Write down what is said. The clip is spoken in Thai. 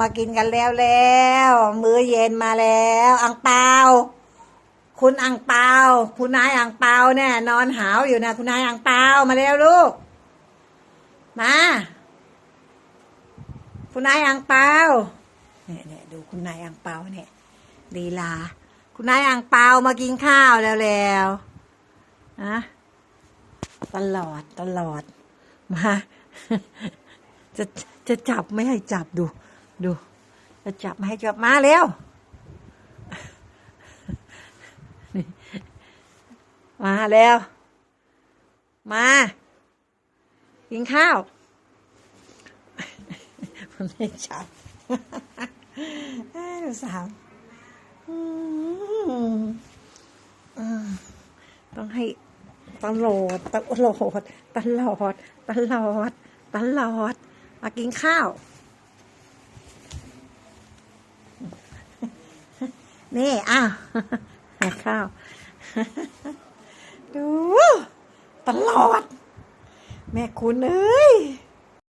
มากินกันแล้วแล้ว มื้อเย็นมาแล้ว อังเปาคุณอังเปาคุณนายอังเปาเนี่ยนอนหาวอยู่นะคุณนายอังเปามาแล้วลูก มา คุณนายอังเปาเนี่ยเนี่ยดูคุณนายอังเปาเนี่ยลีลา คุณนายอังเปามากินข้าวแล้วแล้วนะตลอดตลอดมาจะจะจับไม่ให้จับดู ดูจะจับไม่ให้จับมาเร็วมาแล้ว มา กินข้าวมันไม่จับสาวอืมอืมต้องให้ตลอดตลอดตลอดตลอดตลอดมากินข้าว นี่อ้าวหาข้าว ดู ตลอด แม่คุณเอ้ย